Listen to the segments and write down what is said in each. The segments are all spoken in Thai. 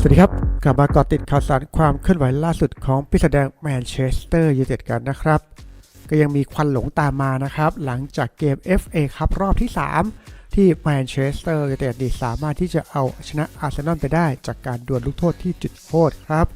สวัสดีครับ กลับมาเกาะติดข่าวสารความเคลื่อนไหวล่าสุดของพิสแดงแมนเชสเตอร์ยูไนเต็ดกันนะครับ ก็ยังมีควันหลงตามมานะครับ หลังจากเกม FA ครับรอบที่ 3 ที่แมนเชสเตอร์ยูไนเต็ดนี่สามารถที่จะเอาชนะอาร์เซนอลไปได้จากการดวลลูกโทษที่จุดโทษครับ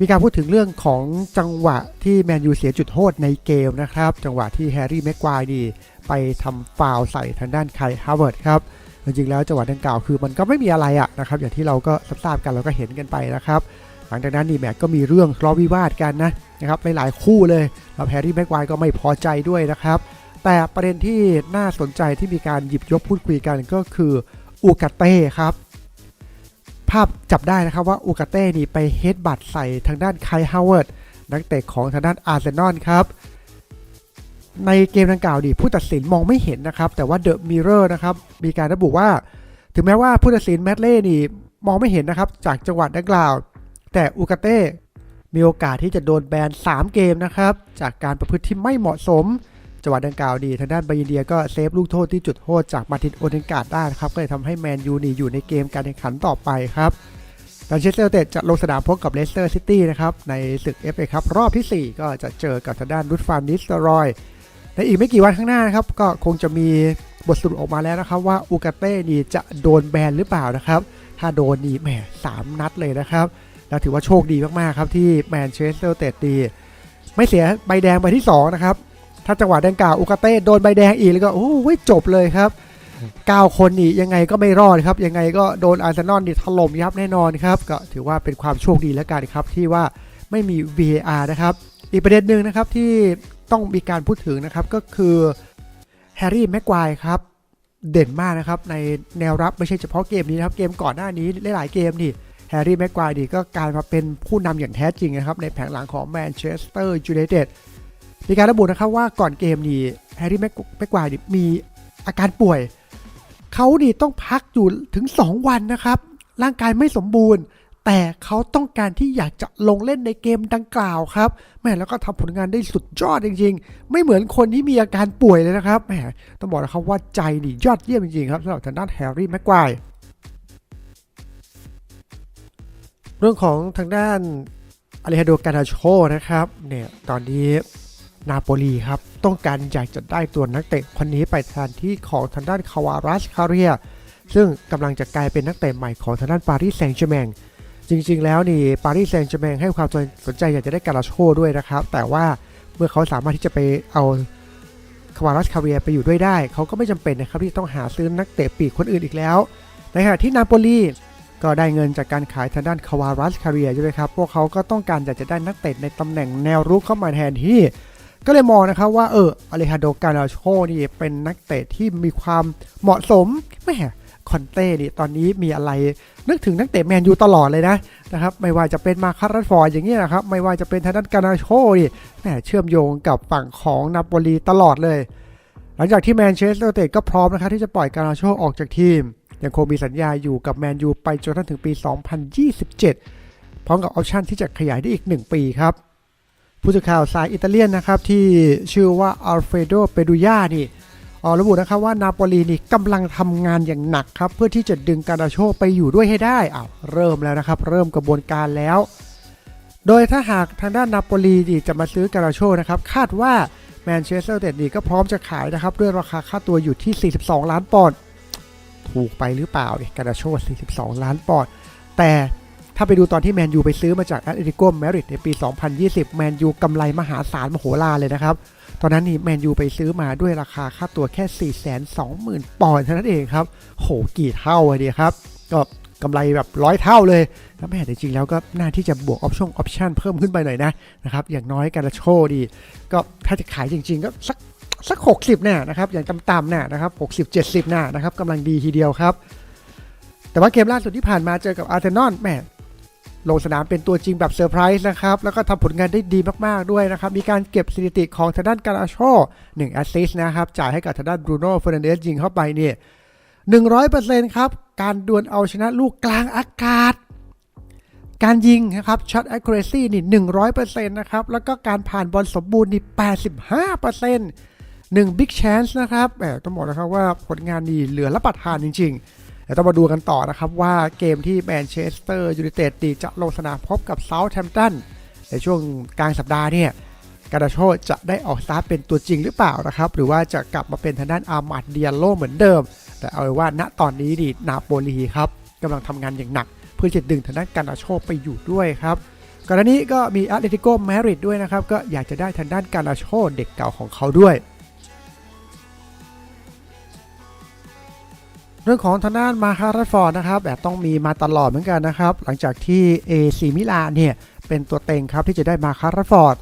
มีการพูดถึงเรื่องของจังหวะที่แมนยูเสียจุดโทษในเกมนะครับ จังหวะที่แฮร์รี่แม็กควายดีไปทำฟาวใส่ทางด้านไคลฮาวเวิร์ดครับ จริงๆแล้วจังหวะดังกล่าวคือมันก็ไม่มีอะไรอะนะครับอย่างที่เราก็ทราบกันเราก็เห็นกันไปนะครับหลังจากนั้นนี่แมตช์ก็มีเรื่องทะเลาะวิวาทกันนะนะครับหลายๆคู่เลยแล้วแฮร์รี่แม็กควก็ไม่พอใจด้วยนะครับ แต่ประเด็นที่น่าสนใจที่มีการหยิบยกพูดคุยกันก็คืออูกาเต้ครับภาพจับได้นะครับว่าอูกาเต้นี่ไปเฮดบัตใส่ทางด้านไคลฮาวเวิร์ดนักเตะของทางด้านอาร์เซนอลครับ ในเกมดังกล่าวดิผู้ตัดสินมองไม่เห็นนะครับ แต่ว่าเดอะมิ r รอร์นะครับมีการระบุว่า ถึงแม้ว่าผู้ตัดสินแมตเล่นี่มองไม่เห็นนะครับจากจังหวัดดังกล่าว แต่อูกาเต้มีโอกาสที่จะโดนแบน 3 เกมนะครับจากการประพฤติที่ไม่เหมาะสมจังหวัดดังกล่าวดีทางด้านบายินเดียก็เซฟลูกโทษที่จุดโทษจากมาตินโอเดนการ์ดได้นะครับก็เลยทำให้แมนยูนี่อยู่ในเกมการแข่งขันต่อไปครับแมนเชสเตอร์ยูไนเตดจะลงสนามพบกับเลสเตอร์ซิตี้นะครับในศึก FA ครับรอบทีสี่4 ก็จะเจอกับทางด้านรุดฟาร์นิสตรอย ในอีกไม่กี่วันข้างหน้านะครับ ก็คงจะมีบทสรุปออกมาแล้วนะครับว่าอูกาเต้นี่จะโดนแบนหรือเปล่านะครับ ถ้าโดนนี่แหมสามนัดเลยนะครับ แล้วถือว่าโชคดีมากๆครับที่แมนเชสเตอร์เตดดี ไม่เสียใบแดงใบที่2นะครับ ถ้าจังหวะดังกล่าวอูกาเต้โดนใบแดงอีกแล้วก็โอ้ยจบเลยครับ9คนนี่ยังไงก็ไม่รอดครับ ยังไงก็โดนอาร์เซนอลนี่ถล่มยับแน่นอนครับ ก็ถือว่าเป็นความโชคดีแล้วกันครับที่ว่าไม่มี VAR นะครับ อีกประเด็นหนึ่งนะครับที่ ต้องมีการพูดถึงนะครับก็คือแฮร์รี่แม็กควายครับเด่นมากนะครับในแนวรับไม่ใช่เฉพาะเกมนี้นะครับเกมก่อนหน้านี้หลายๆเกมนี่แฮร์รี่แม็กควายดีก็การมาเป็นผู้นำอย่างแท้จริงนะครับในแผงหลังของแมนเชสเตอร์ยูไนเต็ดมีการระบุนะครับว่าก่อนเกมนี้แฮร์รี่แม็กควายมีอาการป่วย เขาดีต้องพักอยู่ถึง 2 วันนะครับ ร่างกายไม่สมบูรณ์ แต่เขาต้องการที่อยากจะลงเล่นในเกมดังกล่าวครับแม่แล้วก็ทำผลงานได้สุดยอดจริง ๆ ไม่เหมือนคนที่มีอาการป่วยเลยนะครับแหมต้องบอกนะครับว่าใจนี่ยอดเยี่ยมจริงๆครับสำหรับทางด้านแฮร์รี่แม็กควายเรื่องของทางด้านอเลฮาโดกานาโชนะครับเนี่ยตอนนี้นาโปลีครับ ต้องการอยากจะได้ตัวนักเตะคนนี้ไปแทนที่ของทางด้านคาวารัสคาเรีย ซึ่งกำลังจะกลายเป็นนักเตะใหม่ของทางด้านปารีสแซงต์แชร์แมง จริง ๆ แล้วนี่ปารีสแซงต์แชร์แมงให้ความสนใจอยากจะได้การาโชด้วยนะครับ แต่ว่าเมื่อเขาสามารถที่จะไปเอาคาวารัสคาเรียไปอยู่ด้วยได้ เขาก็ไม่จำเป็นนะครับที่ต้องหาซื้อนักเตะปีกคนอื่นอีกแล้ว ในขณะที่นาโปลีก็ได้เงินจากการขายทางด้านคาวารัสคาเรียใช่ไหมครับ พวกเขาก็ต้องการอยากจะได้นักเตะในตำแหน่งแนวรุกเข้ามาแทนที่ ก็เลยมองนะครับว่าเอออเลฮาโดกานาโชนี่เป็นนักเตะที่มีความเหมาะสมแหม่ คอนเต้นี่ตอนนี้มีอะไร นึกถึงนักเตะแมนยูตลอดเลยนะนะครับไม่ว่าจะเป็นมาคัสรัตฟอร์ดอย่างเงี้นะครับไม่ว่าจะเป็นทางด้านกานาโชนี่แหมเชื่อมโยงกับฝั่งของนาโปลีตลอดเลย หลังจากที่แมนเชสเตอร์ยูไนเต็ดก็พร้อมนะครับที่จะปล่อยกานาโชออกจากทีม ยังคงมีสัญญาอยู่กับแมนยูไปจนถึงปี 2027 พร้อมกับออปชั่นที่จะขยายได้อีก 1 ปีครับผู้สื่อข่าวสายอิตาเลียนนะครับที่ชื่อว่าอัลเฟโดเปดูย่านี่ ระบุนะครับว่านาโปลีนี่กำลังทำงานอย่างหนักครับเพื่อที่จะดึงการาโชไปอยู่ด้วยให้ได้อ้าวเริ่มแล้วนะครับ เริ่มกระบวนการแล้ว โดยถ้าหากทางด้านนาโปลีนี่จะมาซื้อการาโชนะครับคาดว่าแมนเชสเตอร์เต็ดนี่ก็พร้อมจะขายนะครับด้วยราคาค่าตัวอยู่ที่ 42 ล้านปอนด์ถูกไปหรือเปล่าเนี่ยการาโช42 ล้านปอนด์แต่ ถ้าไปดูตอนที่แมนยูไปซื้อมาจากแอตเลติโกแมริดในปี 2020 แมนยูกำไรมหาศาลมโหฬารเลยนะครับ ตอนนั้นนี่แมนยูไปซื้อมาด้วยราคาค่าตัวแค่ 420,000 ปอนด์เท่านั้นเองครับ โหกี่เท่าอะดีครับก็กำไรแบบร้อยเท่าเลย แล้วแม่แต่จริงๆแล้วก็น่าที่จะบวกออปชั่นออปชั่นเพิ่มขึ้นไปหน่อยนะนะครับ อย่างน้อยการโชดี ก็ถ้าจะขายจริง ๆ ก็สักสัก 60น่ะนะครับ อย่างต่ำๆน่ะนะครับ60 70น่ะนะครับกำลังดีทีเดียวครับ แต่ว่าเกมล่าสุดที่ผ่านมาเจอกับอาร์เซนอลแม่ ลงสนามเป็นตัวจริงแบบเซอร์ไพรส์นะครับ แล้วก็ทำผลงานได้ดีมากๆด้วยนะครับ มีการเก็บสถิติของทางด้านการาโช1แอสซิสต์นะครับ จ่ายให้กับทางด้านบรูโน่เฟอร์นันเดสยิงเข้าไปเนี่ย100%ครับ การดวลเอาชนะลูกกลางอากาศ การยิงนะครับช็อต accuracy นี่100%นะครับ แล้วก็การผ่านบอลสมบูรณ์นี่85% 1 big chance นะครับแหมต้องบอกนะครับว่าผลงานนี่เหลือรับประทานจริง ๆ ดี๋ยวต้องมาดูกันต่อนะครับว่าเกมที่แมนเชสเตอร์ยูไนเต็ดจะลงสนามพบกับเซาท์แฮมป์ตันในช่วงกลางสัปดาห์เนี่ยกาดาโชจะได้ออกสตาร์เป็นตัวจริงหรือเปล่านะครับ หรือว่าจะกลับมาเป็นทางด้านอามาดเดียโลเหมือนเดิม แต่เอาไว้ว่าณตอนนี้ดินาโปลีครับกำลังทำงานอย่างหนัก เพื่อจะดึงทางด้านกาดาโชไปอยู่ด้วยครับก่อนหน้านี้ก็มีอาร์เตติโกแมริดด้วยนะครับ ก็อยากจะได้ทางด้านกาดาโชเด็กเก่าของเขาด้วย เรื่องของทางด้านมาคาร์ฟอร์ดนะครับแบบต้องมีมาตลอดเหมือนกันนะครับ หลังจากที่เอซีมิลานเนี่ยเป็นตัวเต็งครับที่จะได้มาคาร์ฟอร์ด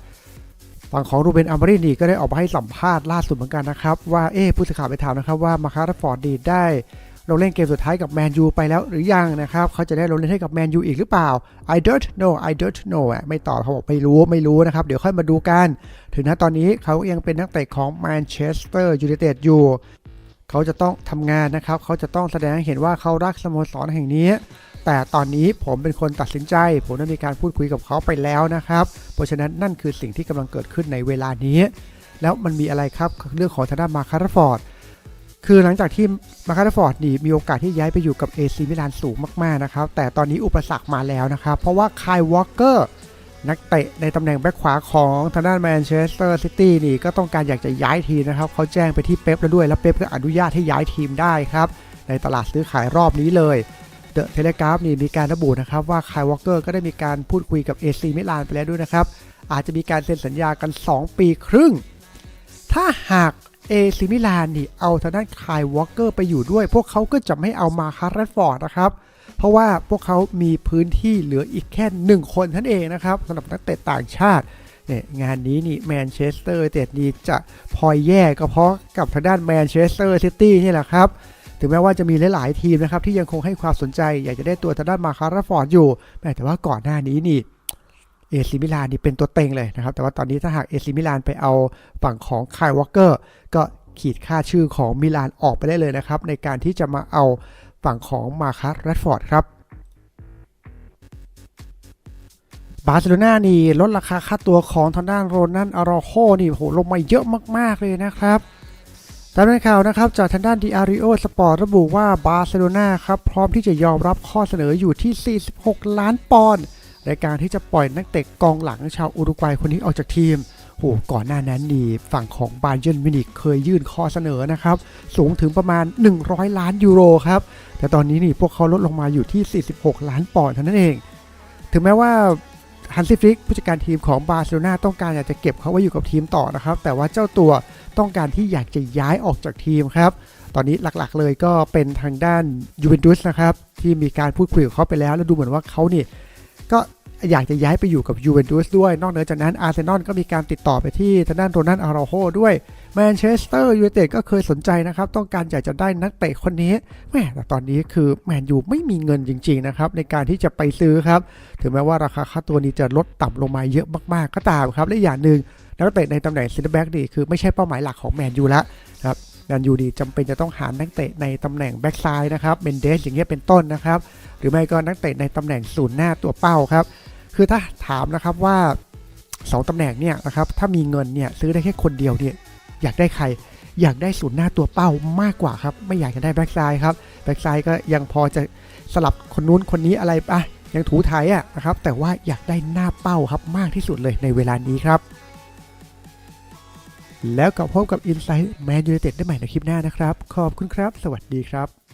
ฝั่งของรูเบนอัมบรินีก็ได้ออกมาให้สัมภาษณ์ล่าสุดเหมือนกันนะครับ ว่าเอ๊ผู้สื่อข่าวไปถามนะครับว่ามาคาร์ฟอร์ดดีได้ลงเล่นเกมสุดท้ายกับแมนยูไปแล้วหรือยังนะครับ เขาจะได้ลงเล่นให้กับแมนยูอีกหรือเปล่า I don't know I don't know อะไม่ตอบเขาบอกไม่รู้ไม่รู้นะครับ เดี๋ยวค่อยมาดูกัน ถึงณตอนนี้เขายังเป็นนักเตะของแมนเชสเตอร์ยูไนเต็ดอยู่ เขาจะต้องทำงานนะครับ เขาจะต้องแสดงให้เห็นว่าเขารักสโมสรแห่งนี้ แต่ตอนนี้ผมเป็นคนตัดสินใจ ผมได้มีการพูดคุยกับเขาไปแล้วนะครับ เพราะฉะนั้นนั่นคือสิ่งที่กำลังเกิดขึ้นในเวลานี้ แล้วมันมีอะไรครับเรื่องของทางด้านมาคาร์ฟอร์ดคือหลังจากที่มาคาร์ฟอร์ดนี่มีโอกาสที่ย้ายไปอยู่กับเอซีมิลานสูงมากๆนะครับ แต่ตอนนี้อุปสรรคมาแล้วนะครับ เพราะว่าคายวอลเกอร์ นักเตะในตำแหน่งแบ็คขวาของทางด้านแมนเชสเตอร์ซิตี้นี่ก็ต้องการอยากจะย้ายทีมนะครับเขาแจ้งไปที่เป๊ปแล้วด้วย แล้วเป๊ปก็อนุญาตให้ย้ายทีมได้ครับในตลาดซื้อขายรอบนี้เลยเดอะเทเลกราฟนี่มีการระบุนะครับว่าคายวอลเกอร์ก็ได้มีการพูดคุยกับเอซีมิลานไปแล้วด้วยนะครับอาจจะมีการเซ็นสัญญากัน 2 ปีครึ่ง ถ้าหากเอซิมิลานนี่เอาทางด้านคายวอลเกอร์ไปอยู่ด้วย พวกเขาก็จะไม่เอามาคาร์รดฟอร์ดนะครับ เพราะว่าพวกเขามีพื้นที่เหลืออีกแค่หนึ่งคนท่านเองนะครับสำหรับนักเตะต่างชาติเนี่ยงานนี้นี่แมนเชสเตอร์เตดนี้จะพลอยแย่ก็เพราะกับทางด้านแมนเชสเตอร์ซิตี้นี่แหละครับถึงแม้ว่าจะมีหลาย ๆ ทีมนะครับที่ยังคงให้ความสนใจ อยากจะได้ตัวทางด้านมาคาร์ฟอร์ดอยู่แม้แต่ว่าก่อนหน้านี้นี่เอซิมิลานนี่เป็นตัวเต็งเลยนะครับ แต่ว่าตอนนี้ถ้าหากเอซิมิลานไปเอาฝั่งของคายวอลเกอร์ก็ขีดค่าชื่อของมิลานออกไปได้เลยนะครับ ในการที่จะมาเอา ฝั่งของมาคัสแรดฟอร์ดครับบาร์เซโลนานี่ลดราคาค่าตัวของทางด้านโรนันอารอโคนี่โหลงมาเยอะมาก ๆ เลยนะครับตามข่าวนะครับจากทางด้านดิอาริโอสปอร์ตระบุว่าบาร์เซโลนาครับพร้อมที่จะยอมรับข้อเสนออยู่ที่ 46 ล้านปอนด์ในการที่จะปล่อยนักเตะกองหลังชาวอุรุกวัยคนนี้ออกจากทีมโหก่อนหน้านั้นนี่ฝั่งของบาเยิร์นมิวนิกเคยยื่นข้อเสนอนะครับสูงถึงประมาณ 100 ล้านยูโรครับ แต่ตอนนี้นี่พวกเขาลดลงมาอยู่ที่ 46 ล้านปอนด์เท่านั้นเอง ถึงแม้ว่าฮันซิฟลิกผู้จัดการทีมของบาร์เซโลนาต้องการอยากจะเก็บเขาไว้อยู่กับทีมต่อนะครับ แต่ว่าเจ้าตัวต้องการที่อยากจะย้ายออกจากทีมครับ ตอนนี้หลักๆเลยก็เป็นทางด้านยูเวนตุสนะครับที่มีการพูดคุยกับเขาไปแล้ว แล้วดูเหมือนว่าเขานี่ก็ อยากจะย้ายไปอยู่กับยูเวนตุสด้วย นอกเหนือจากนั้นอาร์เซนอลก็มีการติดต่อไปที่ทางด้านโรนันอาราโฮด้วยแมนเชสเตอร์ยูไนเต็ดก็เคยสนใจนะครับ ต้องการอยากจะได้นักเตะคนนี้แม่แต่ตอนนี้คือแมนยูไม่มีเงินจริง ๆ นะครับ ในการที่จะไปซื้อครับ ถึงแม้ว่าราคาค่าตัวนี้จะลดต่ำลงมาเยอะมากๆ ก็ตามครับ และอย่างหนึ่งนักเตะในตำแหน่งซินเตอร์แบ็กดีคือไม่ใช่เป้าหมายหลักของแมนยูแล้วครับแมนยูดีจำเป็นจะต้องหานักเตะในตำแหน่งแบ็กซ้ายนะครับเมนเดสอย่างเงี้ยเป็นต้นนะครับ หรือไม่ก็นักเตะในตำแหน่งศูนย์หน้าตัวเป้าครับ คือถ้าถามนะครับว่า2ตำแหน่งเนี่ยนะครับถ้ามีเงินเนี่ยซื้อได้แค่คนเดียวเนี่ยอยากได้ใคร อยากได้ศูนย์หน้าตัวเป้ามากกว่าครับ ไม่อยากจะได้แบ็กซ้ายครับแบ็กซ้ายก็ยังพอจะสลับคนนู้นคนนี้อะไรอะยังถูไทยอะนะครับ แต่ว่าอยากได้หน้าเป้าครับมากที่สุดเลยในเวลานี้ครับ แล้วก็พบกับ Insight Man United ได้ใหม่ในคลิปหน้านะครับ ขอบคุณครับ สวัสดีครับ